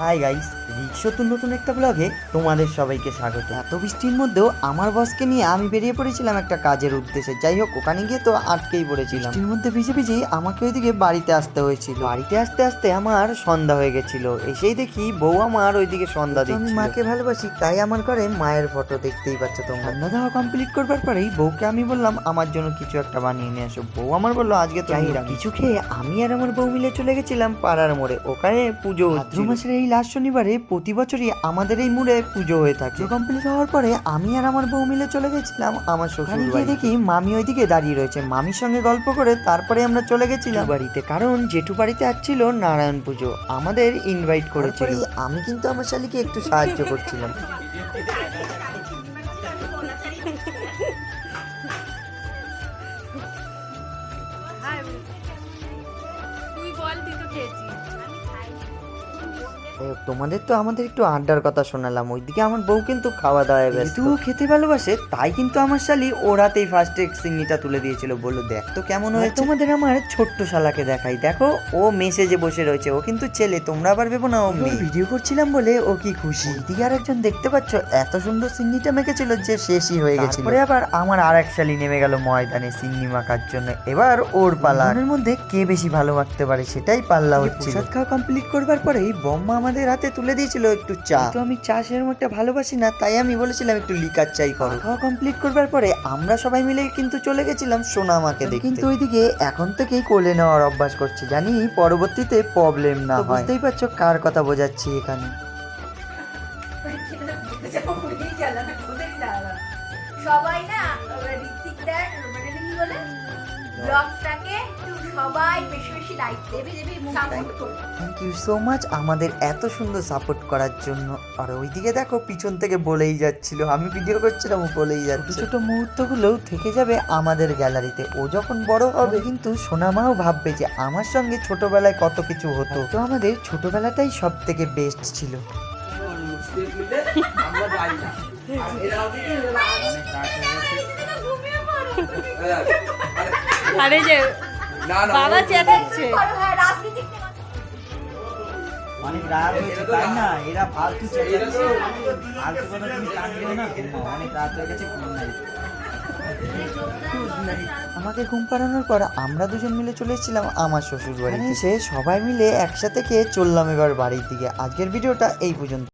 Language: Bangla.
হাই গাইস রিক্সতুন নতুন একটা ব্লগে তোমাদের সবাইকে স্বাগত। এত বৃষ্টির মধ্যেও আমার বসকে নিয়ে আমি বেরিয়ে পড়েছিলাম একটা কাজের উদ্দেশ্যে। যাই হোক ওখানে গিয়ে তো আটকেই পড়েছিলাম। বৃষ্টির মধ্যে ভিজে ভিজেই আমাকে ওইদিকে বাড়িতে আসতে হয়েছিল। বাড়িতে আসতে আসতে আমার সন্ধ্যা হয়ে গেছিল। এসেই দেখি বউ আমার ওইদিকে সন্ধ্যা দিচ্ছিল আমি মাকে ভালোবাসি তাই আমার ঘরে মায়ের ফটো দেখতেই পাচ্ছ তোমরা। সন্ধ্যা দেওয়া কমপ্লিট করবার পরেই বউকে আমি বললাম আমার জন্য কিছু একটা বানিয়ে নিয়ে আসো। বউ আমার বলল আজকে তো। কিছু খেয়ে আমি আর আমার বউ মিলে চলে গেছিলাম পাড়ার মোড়ে। ওখানে পুজো ভাদ্র মাসের এই লাস্ট শনিবারে প্রতি বছরই আমাদের এই মোড়ে পুজো হয়ে থাকে। কমপ্লিট হওয়ার পরে আমি আর আমার বউ মিলে চলে গেছিলাম আমার শ্বশুর গিয়ে দেখি মামি ওইদিকে দাঁড়িয়ে রয়েছে। মামির সঙ্গে গল্প করে তারপরে আমরা চলে গেছিলাম। বাড়িতে কারণ জেঠু বাড়িতে আসছিল নারায়ণ পুজো। আমাদের ইনভাইট করেছিল। আমি কিন্তু আমার শালিকে একটু সাহায্য করছিলাম। তুই বল তুই তো খেয়েছিস। তোমাদের তো আমাদের একটু আড্ডার কথা শোনালাম। ওইদিকে আমার বউ কিন্তু খাওয়া দাওয়ায় ব্যস্ত। ও খেতে ভালোবাসে তাই কিন্তু আমার শালি ও রাতেই ফার্স্টে সিংড়িটা তুলে দিয়েছিল। বলল দেখ তো কেমন হয়েছে? তোমাদের আমার ছোট্ট শালাকে দেখাই। দেখো ও মেসেজে বসে রয়েছে ও কিন্তু ছেলে তোমরা আবার ভেবো না ও ভিডিও করছিলাম বলে ও কি খুশি? ওইদিকে আর একজন দেখতে পাচ্ছ এত সুন্দর সিংড়িটা মেখেছিল যে শেষই হয়ে গেছিল। পরে আবার আমার আর এক শালি নেমে গেল ময়দানে সিংড়ি মাখার জন্য। এবার ওর পালা। মধ্যে কে বেশি ভালো মাখতে পারে সেটাই পাল্লা হচ্ছে খাওয়া কমপ্লিট করবার পরেই বম্মা আমাদের হাতে তুলে দিয়েছিল একটু চা। তো আমি চা সেরকম একটা ভালোবাসি না তাই আমি বলেছিলাম একটু লিকার চাই করো খাওয়া কমপ্লিট করবার পরে আমরা সবাই মিলে কিন্তু চলে গেছিলাম সোনামাকে দেখতে কিন্তু ওইদিকে এখন থেকেই কোলে নেওয়ার অভ্যাস করছে জানি পরবর্তীতে প্রবলেম না হয়। বুঝতেই পারছ কার কথা বোঝাচ্ছি এখানে। সবাই না ঋত্বিক দেখ মানে কি বলে? ব্লগটাকে সবাই বেশি বেশি লাইক দেবে দেবে সাপোর্ট করবে থ্যাংক ইউ সো মাচ আমাদের এত সুন্দর সাপোর্ট করার জন্য আর ওইদিকে দেখো পিছন থেকে বলেই যাচ্ছিল আমি ভিডিও করছিলাম ও বলেই যাচ্ছে ছোট মুহূর্তগুলো থেকে যাবে আমাদের গ্যালারিতে ও যখন বড় হবে কিন্তু সোনামাও ভাববে যে আমার সঙ্গে ছোটবেলায় কত কিছু হতো তো আমাদের ছোটবেলাটাই সব থেকে বেস্ট ছিল না না বাবা চেঁচাচ্ছে। করো, রাজনীতিক নেই। অনেক রাত হয়েছে তাই না? এরা ফালতু চেঁচাচ্ছে। ফালতু কথা তুমি কান দিও না? অনেক রাত হয়ে গেছে ঘুম নাই। আমাকে ঘুম পাড়ানোর পর আমরা দুজন মিলে চলে এসেছিলাম আমার শ্বশুর বাড়ি সে সবাই মিলে একসাথে খেয়ে চললাম এবার বাড়ির দিকে। আজকের ভিডিওটা এই পর্যন্ত।